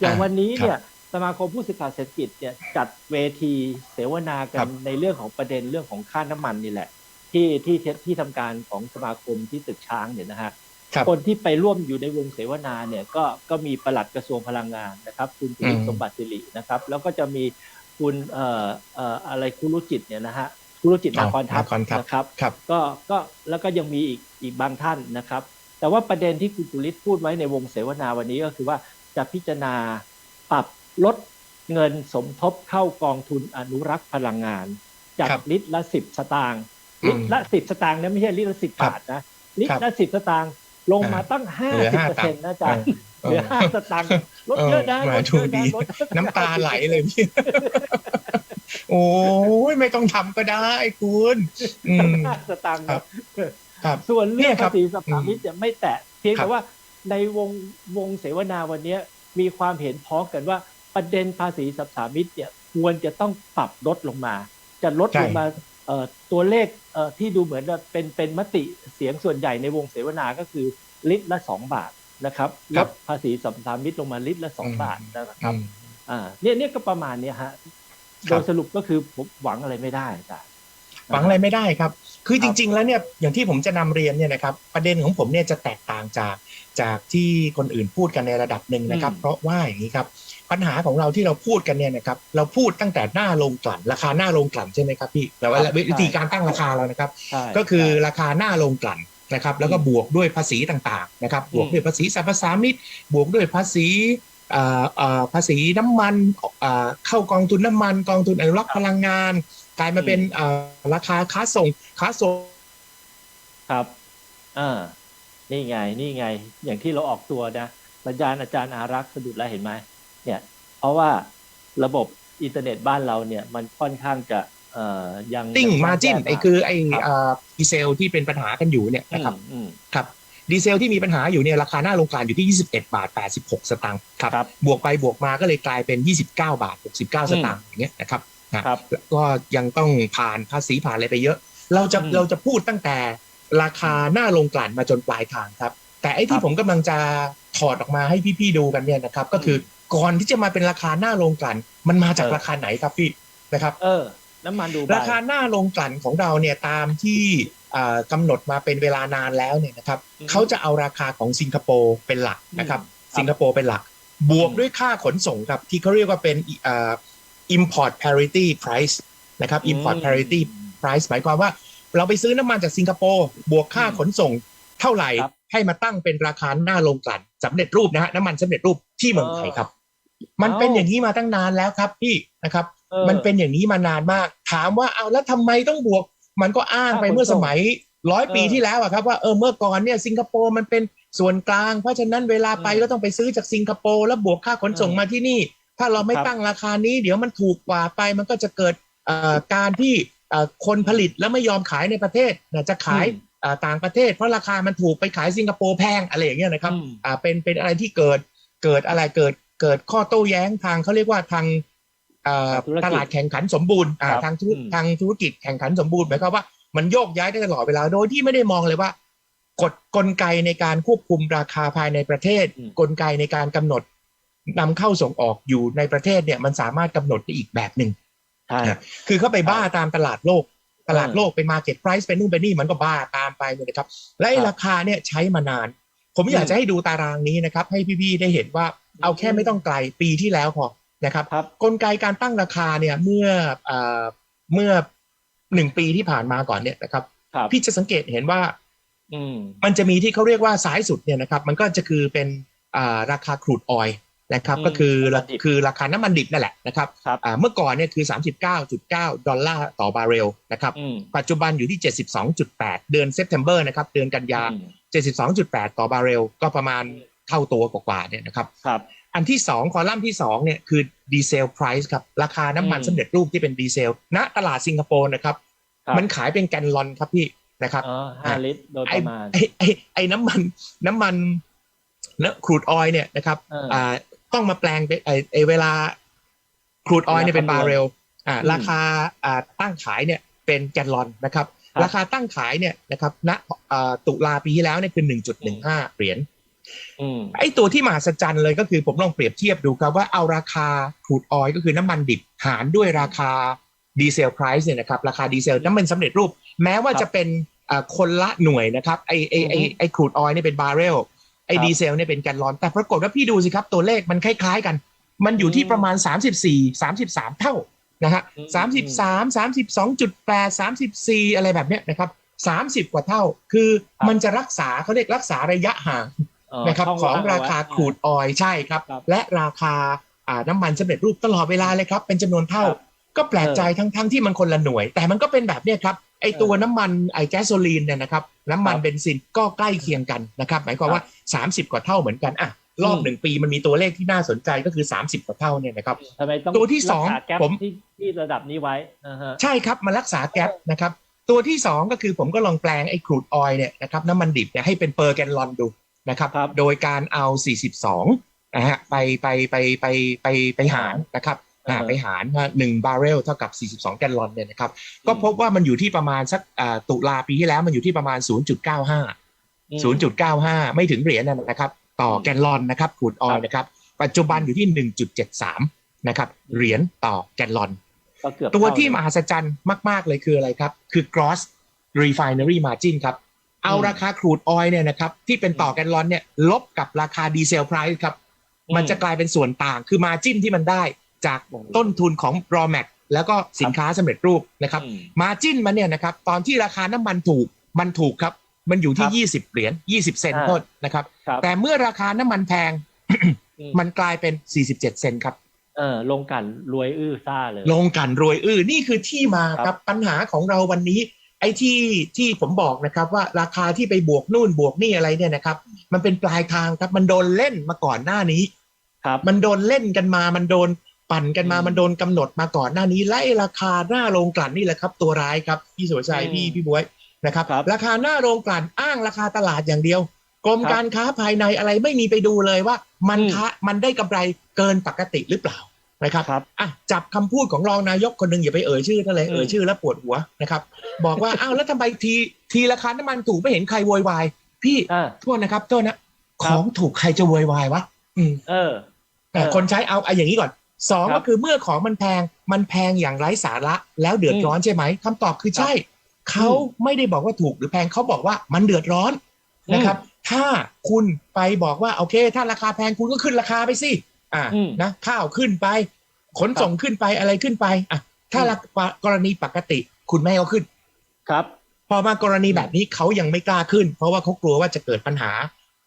อย่างอ่าวันนี้ครับเนี่ยสมาคมผู้สื่อข่าวเศรษฐกิจเนี่ยจัดเวทีเสวนากัครันบในเรื่องของประเด็นเรื่องของค่าน้ำมันนี่แหละ ที่ที่ที่ที่ทำการของสมาคมที่ตึกช้างเนี่ยนะฮะครับคนที่ไปร่วมอยู่ในวงเสวนาเนี่ยก็ก็มีปลัดกระทรวงพลังงานนะครับ คุณจุลินอืมสมบัติสิรินะครับ แล้วก็จะมีคุณเอ่อเอ่ออะไรคุรุจิตเนี่ยนะฮะคุรุจิตนาคอนทัพนาคอนทัพนะครับครับก็ก็แล้วก็ยังมีอีกอีกบางท่านนะครับ แต่ว่าประเด็นที่คุณจุลิตพูดไว้ในวงเสวนาวันนี้ก็คือว่า จะพิจารณาปรับลดเงินสมทบเข้ากองทุนอนุรักษ์พลังงาน จากครับลิตรละสิบสตางค์อืมลิตรละสิบสตางค์นะไม่ใช่ลิตรละสิบครับบาทนะลิตครัรบละสิบสตางค์ลงมาอ่าตั้งห้าเหลือสิบห้าเปอร์ตังเซ็นค์ต์นะอาจารย์เออเหลือห้าสตางค์ลดเยอะนะเออลดเยอะแหมนะดูลดน้ำตาไหลเลยพี่โอ้ยไม่ต้องทำก็ได้คุณอืมห้าสตางค์ครันะบครับส่วนเรื่องเนี่ยครัภาบษีสัมภามิตจะไม่แตะเพียงครัแต่บว่า ในวงวงเสวนาวันนี้มีความเห็นพ้องกันว่าประเด็นภาษีสัมภามิตเนี่ยควรจะต้องปรับลดลงมา จะลดลงมาเอ่อตัวเลขเอ่อที่ดูเหมือนว่าเป็นเป็นมติเสียงส่วนใหญ่ในวงเสวนาก็คือลิตรละสองบาทนะครับลครับดภาษีสัมภามิตลงมาลิตรละสองอืมบาทนะครับอืมอ่าเนี่ยเนี่ยก็ประมาณเนี้ยฮะคโดรับยสรุปก็คือผมหวังอะไรไม่ได้อาจารย์หวังอะไรไม่ได้ครับ คือคจรับริง ๆ แล้วเนี่ยอย่างที่ผมจะนำเรียนเนี่ยนะครับประเด็นของผมเนี่ยจะแตกต่างจาก จากที่คนอื่นพูดกันในระดับหนึ่งนะครับ เพราะว่าอย่างนี้ครับปัญหาของเราที่เราพูดกันเนี่ยนะครับเราพูดตั้งแต่หน้าโรงกลั่นราคาหน้าโรงกลั่นใช่ไหมครับพี่แต่ว่าวิธีการตั้งราคาเรานะครับใช่ก็คือใช่ราคาหน้าโรงกลั่นนะครับ แล้วก็อืมบวกด้วยภาษีต่างๆนะครับอืมบวกด้วยภาษีสรรพสามิตบวกด้วยภาษีเอ่อเอ่อภาษีน้ำมันเอ่อเข้ากองทุนน้ำมัน กองทุนอนุรักษ์พลังงาน กลายมาเป็นเอ่อราคาค้าส่งค้าส่งครับอ่า นี่ไงนี่ไง อย่างที่เราออกตัวนะสัญญาณอาจารย์อารักษ์สะดุดแล้วเห็นไหมเนี่ยเพราะว่าระบบอินเทอร์เน็ตบ้านเราเนี่ยมันค่อนข้างจะเอ่อยังติ้งยังมาจินแย่ไอ้คือไอ้ครับเอ่อดีเซลที่เป็นปัญหากันอยู่เนี่ยอืนะครับมอืมครับดีเซลที่มีปัญหาอยู่เนี่ยราคาหน้าโรงกลั่นอยู่ที่ 21 บาท 86 สตางค์ครับครับบวกไปบวกมาก็เลยกลายเป็น 29 บาท 69 สตางค์อย่างเงี้ยนะครับนะครับแล้วก็ยังต้องผ่านภาษีผ่านอะไรไปเยอะ เราจะอืมเราจะพูดตั้งแต่ ราคาหน้าโรงกลั่นมาจนปลายทางครับ แต่ไอ้คที่รับผมกำลังจะถอดออกมาให้พี่ๆดูกันเนี่ยนะครับ ก็คือก่อนที่จะมาเป็นราคาหน้าโรงกลั่นมันมาจากเออราคาไหนครับพี่นะครับ เออ น้ำมันดูไบราคาหน้าโรงกลั่นของเราเนี่ยตามที่อ่ากำหนดมาเป็นเวลานานแล้วเนี่ยนะครับอืมเขาจะเอาราคาของสิงคโปร์เป็นหลักนะครับอืมครับสิงคโปร์เป็นหลัก บวกอืมด้วยค่าขนส่งครับที่เขาเรียกว่าเป็นอ่า import parity price นะครับ import parity price หมายความว่า เราไปซื้อน้ำมันจากสิงคโปร์บวกค่าอืมขนส่งเท่าไหร่ครับให้มาตั้งเป็นราคาหน้าโรงกลั่นสำเร็จรูปนะฮะน้ำมันสำเร็จรูปที่เมืองไทยครับ มันเป็นเอ้าอย่างนี้มาตั้งนานแล้วครับพี่นะครับออมันเป็นอย่างนี้มานานมาก ถามว่าเอาแล้วทำไมต้องบวก มันก็อ้างไปค่าขนส่งเมื่อสมัยร้อยปีเออที่แล้วอะครับว่าเออเมื่อก่อนเนี่ยสิงคโปร์มันเป็นส่วนกลาง เพราะฉะนั้นเวลาไปเออก็ต้องไปซื้อจากสิงคโปร์แล้วบวกค่าขนส่งเออมาที่นี่ ถ้าเราไม่ครับตั้งราคานี้ เดี๋ยวมันถูกกว่าไปมันก็จะเกิดเอ่อการที่เอ่อ คนผลิตแล้วไม่ยอมขายในประเทศนะจะขายอืมเอ่อต่างประเทศ เพราะราคามันถูกไปขายสิงคโปร์แพงอะไรอย่างเงี้ยนะครับอืมอ่าเป็นเป็นอะไรที่เกิดเกิดอะไรเกิดเกิดข้อโต้แย้งทางเขาเรียกว่าทางเอ่อธุรกิจตลาดแข่งขันสมบูรณ์อ่าครับทางธุรอืมทางธุรกิจแข่งขันสมบูรณ์หมายความว่ามันโยกย้ายได้ตลอดเวลาโดยที่ไม่ได้มองเลยว่ากฎกลไกในการควบคุมราคาภายในประเทศอืมกลไกในการกำหนดนำเข้าส่งออกอยู่ในประเทศเนี่ยมันสามารถกำหนดได้อีกแบบหนึ่ง ใช่คือเขาไปบ้าตามตลาดโลก ตลาดเออโลกเป็นมาเก็ตไพรซ์เป็นนู่นเป็นนี่มันก็บ้าตามไปเลยนะครับ และไอ้ครับราคาเนี่ยใช้มานาน ผมอยากอืมจะให้ดูตารางนี้นะครับ ให้พี่ๆได้เห็นว่าเอาแค่ไม่ต้องไกลปีที่แล้วพอนะครับครับกลไกการตั้งราคาเนี่ยเมื่อเอ่อเมื่อหนึ่งปีที่ผ่านมาก่อนเนี่ยนะครับครับพี่จะสังเกตเห็นว่าอืมมันจะมีที่เขาเรียกว่าซ้ายสุดเนี่ยนะครับ มันก็จะคือเป็นอ่าราคาครูดออยล์ นะครับอืมก็คือน้ำมันดิบคือราคาน้ำมันดิบนั่นแหละนะครับครับอ่าเมื่อก่อนเนี่ยคือ 39.9 ดอลลาร์ต่อบาร์เรลนะครับอืมปัจจุบันอยู่ที่ 72.8 เดือนเซปเทมเบอร์นะครับเดือนกันยาอืม72.8 ต่อบาร์เรลก็ประมาณเท่าตัวกว่าๆเนี่ยนะครับครับอันที่ 2 คอลัมน์ที่2เนี่ยคือดีเซลไพรซ์ครับราคาน้ำมันอืมสำเร็จรูปที่เป็นดีเซลณตลาดสิงคโปร์นะครับครับมันขายเป็นแกนลอนครับพี่นะครับอ๋อห้าลิตรโดยปไอ้ระมาณไอ้ไอ้ไอ้น้ำมันน้ำมันนะครูดออยเนี่ยนะครับเอออ่่า ต้องมาแปลงเป็นไอ้ไอ้เวลาครูดออยเนี่ยเป็นเวลาบาคำนวณร์เรลอ่าอืมราคาอ่าตั้งขายเนี่ยเป็นแกนลอนนะครับครับราคาตั้งขายเนี่ยนะครับณอ่าตุลาปีที่แล้วเนี่ยคือ1.15เหรียญอืมไอ้ตัวที่มหัศจรรย์เลยก็คือผมลองเปรียบเทียบดูครับว่าเอาราคาครูดออยก็คือน้ำมันดิบหารด้วยราคาดีเซลไพรซ์เนี่ยนะครับราคาดีเซลน้ำมันสำเร็จรูป แม้ว่าครับจะเป็นเอ่อคนละหน่วยนะครับไอไอไออือฮึไอครูดออยเนี่ยเป็นบาร์เรล ไอครับดีเซลเนี่ยเป็นแกลลอน แต่ปรากฏว่าพี่ดูสิครับตัวเลขมันคล้ายๆกัน มันอยู่ที่อืมประมาณ 34 33 เท่านะฮะอืมสามสิบสามสามสิบสองจุดแปดสามสิบสี่อะไรแบบเนี้ยนะครับสามสิบกว่าเท่า คือครับมันจะรักษาเขาเรียกรักษาระยะห่างเอ่อนะครับช่ของว่ราคาเอไว้ครูดออยล์ใช่ครับครับ และราคาอ่าน้ำมันสำเร็จรูปตลอดเวลาเลยครับ เป็นจำนวนเท่าครับก็แปลกใจทั้งทั้งที่มันคนละหน่วย แต่มันก็เป็นแบบเนี้ยครับ ไอตัวเออน้ำมันไอแก๊สโซลีนเนี่ยนะครับน้ำมันครับเบนซินก็ใกล้เคียงกันนะครับหมายความว่า 30 กว่าเท่าเหมือนกันอะรอบอืมหนึ่งปีมันมีตัวเลขที่น่าสนใจก็คือ 30 กว่าเท่าเนี่ยนะครับทำไมต้องตัวที่สองรักษาแก๊ปผมที่ที่ระดับนี้ไว้นะฮะใช่ครับมารักษาแก๊ปนะครับตัวที่2ก็คือผมก็ลองแปลงไอ้ครูดออยล์เนี่ยนะครับน้ำมันดิบเนี่ยให้เป็นเปอร์แกนลอนดูนะครับครับโดยการเอา 42นะฮะไปไปไปไปไปไปหารนะครับอ่าอ่า ไปหารว่าหนึ่งบาร์เรลเท่ากับ 42 แกนลอนเนี่ยนะครับ ก็พบว่ามันอยู่ที่ประมาณสักอ่าตุลาปีที่แล้วมันอยู่ที่ประมาณ 0.95อืม0.95 ไม่ถึงเหรียญนะครับ ต่อแกนลอนนะครับครูดออยล์นะครับ ปัจจุบันอยู่ที่ 1.73 นะครับ เหรียญต่อแกนลอนก็เกือบตัวที่มเท่าหัศจรรย์มาก ๆ เลยคืออะไรครับ คือ gross refinery margin ครับเอาราคาครูดออยล์เนี่ยนะครับที่เป็นต่อแกนลอนเนี่ยลบกับราคาดีเซลไพรซ์ครับอืมมันจะกลายเป็นส่วนต่างคือ margin ที่มันได้ จากโอ้โหต้นทุนของ raw mat แล้วก็สินค้าสำเร็จรูปนะครับอืม margin มันเนี่ยนะครับตอนที่ราคาน้ำมันถูกมันถูกครับ มันอยู่ที่ 20 เหรียญ20 เซนต์อ่าโทษนะครับครับ แต่เมื่อราคาน้ำมันแพงอืมมันกลายเป็น 47 เซนต์ครับเออลงกันรวยอื้อซ่าเลยลงกันรวยอื้อนี่คือที่มาครับครับปัญหาของเราวันนี้ ไอ้ที่ที่ผมบอกนะครับว่าราคาที่ไปบวกนู่นบวกนี่อะไรเนี่ยนะครับ มันเป็นปลายทางครับมันโดนเล่นมาก่อนหน้านี้ ครับ มันโดนเล่นกันมามันโดน ปั่นกันมาอืมมันโดนกำหนดมาก่อนหน้านี้และไอ้ราคาหน้าโรงกลั่นนี่แหละครับ ตัวร้ายครับพี่สุวชัยอืมพี่พี่บวยนะครับครับราคาหน้าโรงกลั่นอ้างราคาตลาดอย่างเดียวกรมครับการค้าภายในอะไรไม่มีไปดูเลยว่า มันอืมค้ามันได้กำไรเกินปกติหรือเปล่านะครับครับอะจับคำพูดของรองนายกคนหนึ่งอย่าไปเอ่ยชื่อท่านเลยอืมเอ่ยชื่อแล้วปวดหัวนะครับบอกว่าอ้าวแล้วทำไมทีทีราคาน้ำมันถูกไม่เห็นใครโวยวายพี่อ่าโทษนะครับโทษนะคขรับองถูกใครจะโวยวายวะอืมเออแต่เออคนใช้เอาเอาอย่างนี้ก่อน สองครับก็คือเมื่อของมันแพงมันแพงอย่างไร้สาระแล้วเดือดร้อนใช่ไหมคำตอบคือใช่ เขาไม่ได้บอกว่าถูกหรือแพงเขาบอกว่ามันเดือดร้อนนะครับ ถ้าคุณไปบอกว่าโอเค ถ้าราคาแพงคุณก็ขึ้นราคาไปสิอ่าอืมนะข้าวขึ้นไป ขนส่งขึ้นไปอะไรขึ้นไปอะถ้าอืมราคากรณีปกติคุณไม่ให้เขาขึ้นครับ พอมากรณีแบบนี้เขายังไม่กล้าขึ้น เพราะว่าเขากลัวว่าจะเกิดปัญหา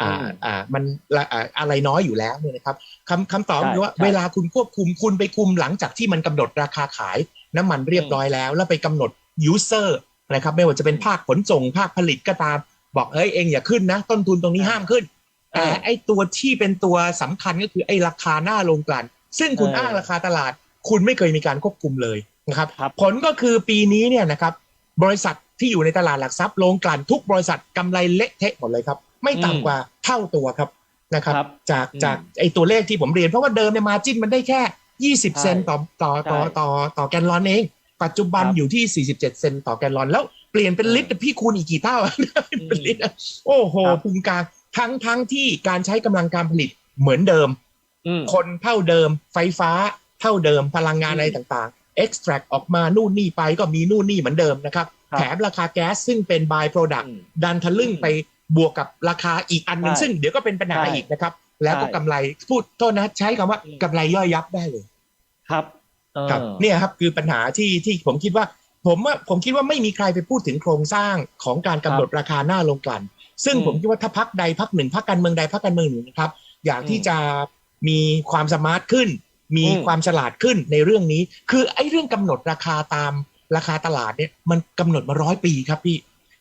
อ่าอืมอ่ามันละอ่าอะไรน้อยอยู่แล้วเนี่ยนะครับคำคำตอบใช่คือว่าใช่เวลาคุณควบคุมคุณไปคุมหลังจากที่มันกำหนดราคาขายน้ำมันเรียบร้อยแล้ว แล้วไปกำหนดยูเซอร์นะครับไม่ว่าจะเป็นอืมภาคขนส่งภาคผลิตก็ตาม บอกเอ้ยเองอย่าขึ้นนะ ต้นทุนตรงนี้อ่าห้ามขึ้นแต่เออไอ้ตัวที่เป็นตัวสำคัญก็คือไอ้ราคาหน้าโรงกลั่นซึ่งคุณเอออ้อ้างราคาตลาด คุณไม่เคยมีการควบคุมเลยนะครับครับ ผลก็คือปีนี้เนี่ยนะครับ บริษัทที่อยู่ในตลาดหลักทรัพย์โรงกลั่นทุกบริษัทกำไรเละเทะหมดเลยครับไม่อืมต่ำกว่าเท่าตัวครับนะครับครับจากอืมจากไอ้ตัวเลขที่ผมเรียน เพราะว่าเดิมเนี่ยมาจิ้นมันได้แค่ 20 เซนต์ต่อต่อต่อใช่ต่อต่อแกนลอนเอง ปัจจุบันครับอยู่ที่ 47 เซนต์ต่อแกนลอน แล้วเปลี่ยนเป็นลิตรพี่คูณอีกกี่เท่าเป็นลิตรอะโอ้โหครับภูมิกลางทั้งทั้งที่การใช้กำลังการผลิตเหมือนเดิมอืมคนเท่าเดิม ไฟฟ้าเท่าเดิมพลังงานอืมอะไรต่างๆ extract ออกมานู่นนี่ไปก็มีนู่นนี่เหมือนเดิมนะครับครับแถมราคาแก๊สซึ่งเป็น by product อืมดันทะลึ่งอืมไป บวกกับราคาอีกอันหนึ่งใช่ซึ่งเดี๋ยวก็เป็นปัญหาใช่อีกนะครับ แล้วก็ใช่กำไรพูดโทษนะใช้คำว่าอืมกำไรย่อยยับได้เลย ครับเออครับเนี่ยครับคือปัญหาที่ที่ผมคิดว่า ผมว่าผมคิดว่าไม่มีใครไปพูดถึงโครงสร้างของการกำหนดราคาหน้าลงกลั่นซึ่งอืมผมคิดว่าถ้าพักใดพักหนึ่งพักการเมืองใดพักการเมืองหนึ่งนะครับ อยากที่อืมจะมีความสมาร์ทขึ้น มีอืมความฉลาดขึ้นในเรื่องนี้ คือไอ้เรื่องกำหนดราคาตามราคาตลาดเนี่ยมันกำหนดมาร้อยปีครับพี่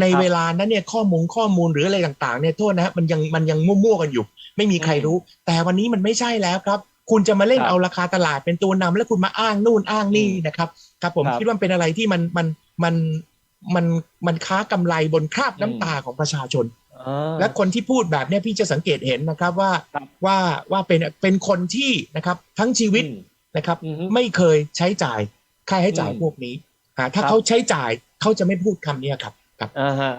ในครับเวลานั้นเนี่ยข้อมูลข้อมูลหรืออะไรต่างๆเนี่ยโทษนะฮะมันยังมันยังมั่วๆกันอยู่ ไม่มีใครอืมรู้ แต่วันนี้มันไม่ใช่แล้วครับ คุณจะมาเล่นครับเอาราคาตลาดเป็นตัวนำแล้วคุณมาอ้างนู่นอ้างนี่อืมนะครับครับผมครับคิดว่ามันเป็นอะไรที่มันมันมันมันมันค้ากำไรบนคราบน้ำอืมตาของประชาชนเออและคนที่พูดแบบเนี้ยพี่จะสังเกตเห็นนะครับว่าครับว่าว่าเป็นเป็นคนที่นะครับทั้งชีวิตอืมนะครับอือฮึไม่เคยใช้จ่ายค่าใช้จ่ายอืมพวกนี้อ่าถ้าครับเขาใช้จ่ายเขาจะไม่พูดคำนี้ครับ ครับอ่าฮะ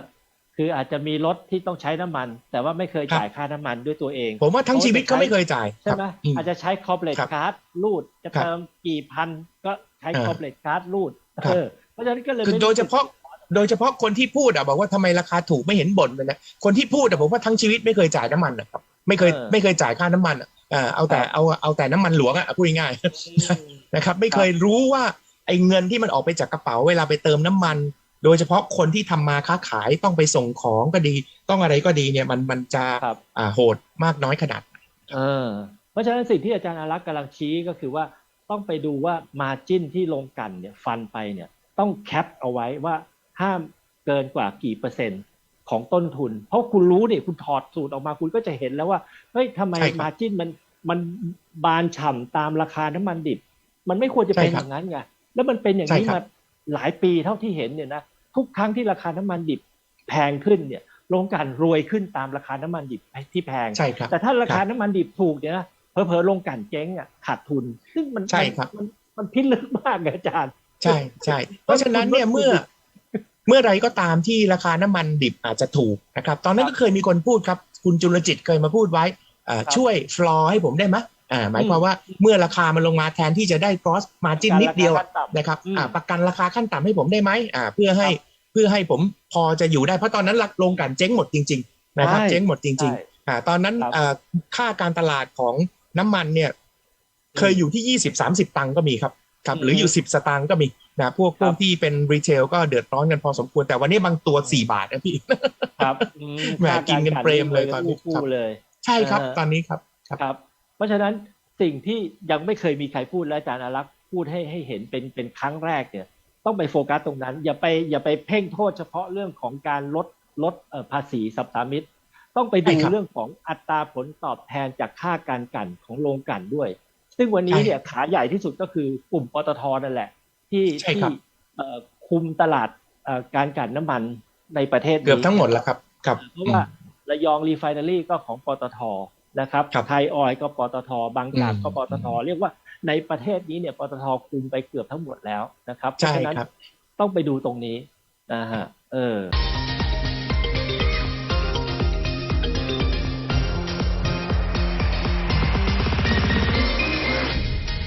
คืออาจจะมีรถที่ต้องใช้น้ำมัน แต่ว่าไม่เคยจ่ายค่าน้ำมันด้วยตัวเอง ผมว่าทั้งชีวิตก็ไม่เคยจ่ายใช่ไหมครับอืมอาจจะใช้คอ r เ o ร t ครับค a ร์ดรูดจะครับเติมกี่พันก็ใช้อ่าคอ r เ o ร t ค a ร์ดรูดครับเออเพราะฉะนั้นก็เลยคือไม่โดยเฉพาะโดยเฉพาะคนที่พูดอะบอกว่าทำไมราคาถูกไม่เห็นบ่นเลยนะคนที่พูดอะผมว่าทั้งชีวิตไม่เคยจ่ายน้ำมันนะครับไม่เคยไม่เคยจ่ายค่าน้ำมันอะอ่าเอาแต่เอาเอาแต่น้ำมันหลวงอะพูดง่ายๆอืมนะครับ ไม่เคยรู้ว่าไอ้เงินที่มันออกไปจากกระเป๋าเวลาไปเติมน้ำมัน โดยเฉพาะคนที่ทำมาค้าขายต้องไปส่งของก็ดี ต้องอะไรก็ดีเนี่ยมันมันจะครับอ่าโหดมากน้อยขนาดไหนเออเพราะฉะนั้นสิ่งที่อาจารย์อารักษ์กำลังชี้ก็คือว่าต้องไปดูว่ามาจิ้นที่ลงกลันเนี่ยฟันไปเนี่ยต้องแคปเอาไว้ว่าห้ามเกินกว่ากี่เปอร์เซ็นต์ของต้นทุน เพราะคุณรู้เนี่ยคุณถอดสูตรออกมาคุณก็จะเห็นแล้วว่าเฮ้ยทำไมมาจิ้นมันมันบานฉ่ำตามราคาน้ำมันดิบ มันไม่ควรจะเป็นอย่างนั้นไงแล้วมันเป็นอย่างนี้มาหลายปีเท่าที่เห็นเนี่ยนะ ทุกครั้งที่ราคาน้ำมันดิบแพงขึ้นเนี่ยโรงกลั่นรวยขึ้นตามราคาน้ำมันดิบที่แพงใช่ครับแต่ถ้าราคาน้ำมันดิบถูกเนี่ยนะเผลอๆลงกลันเจ๊งอะขาดทุน ซึ่งมันใช่ครับมันมันพิลึกมากอะอาจารย์ ใช่ใช่เพราะฉะนั้นเนี่ยเมื่อเมื่อไรก็ตามที่ราคาน้ำมันดิบอาจจะถูกนะครับ ตอนนั้นก็เคยมีคนพูดครับ คุณจุลจิตเคยมาพูดไว้อ่าช่วยฟลอร์ให้ผมได้ไหม อ่าหมายความว่าเมื่อราคามันลงมาแทนที่จะได้กรอสมาจินนิดเดียวอะนะครับอ่าประกันราคาขั้นต่ำให้ผมได้ไหมอ่าเพื่อให้เพื่อให้ผมพอจะอยู่ได้เพราะตอนนั้นหลักลงกันเจ๊งหมดจริงๆนะครับใช่เจ๊งหมดจริงใช่ๆอ่าตอนนั้นครับอ่าค่าการตลาดของน้ำมันเนี่ยเคยอยู่ที่ยี่สิบสามสิบตังค์ก็มีครับครับอืมหรืออยู่สิบสตางค์ก็มีนะพวกคพรับวกที่เป็นรีเทลก็เดือดร้อนกันพอสมควร แต่วันนี้บางตัวสี่บาทนะพี่ครับอืมแหมกินกันเปรมเลยตอนนี้คู่ครับเลยใช่ครับเออตอนนี้ครับครับ เพราะฉะนั้นสิ่งที่ยังไม่เคยมีใครพูดและอาจารย์อารักษ์พูดให้ให้เห็นเป็นเป็นครั้งแรกเนี่ยต้องไปโฟกัสตรงนั้น อย่าไปอย่าไปเพ่งโทษเฉพาะเรื่องของการลดลดเอ่อภาษีสัปตามิตร ต้องไปดูใช่ครับเรื่องของอัตราผลตอบแทนจากค่าการกลั่นของโรงกลั่นด้วย ซึ่งวันนี้ใช่เนี่ยขาใหญ่ที่สุดก็คือกลุ่มปตทนั่นแหละ ที่ใช่ที่ครับเอ่อคุมตลาดเอ่อการกลั่นน้ำมันในประเทศนี้เกือบทั้งหมดแล้วครับครับเพราะว่าระยองรีไฟนารีก็ของปตท นะครับครับไทยออยล์ก็ปตทบางจากอืมก็ปตทเรียกว่าในประเทศนี้เนี่ยปตทคุมไปเกือบทั้งหมดแล้วนะครับเพใช่ราะฉะนั้นครับต้องไปดูตรงนี้นะฮะเออ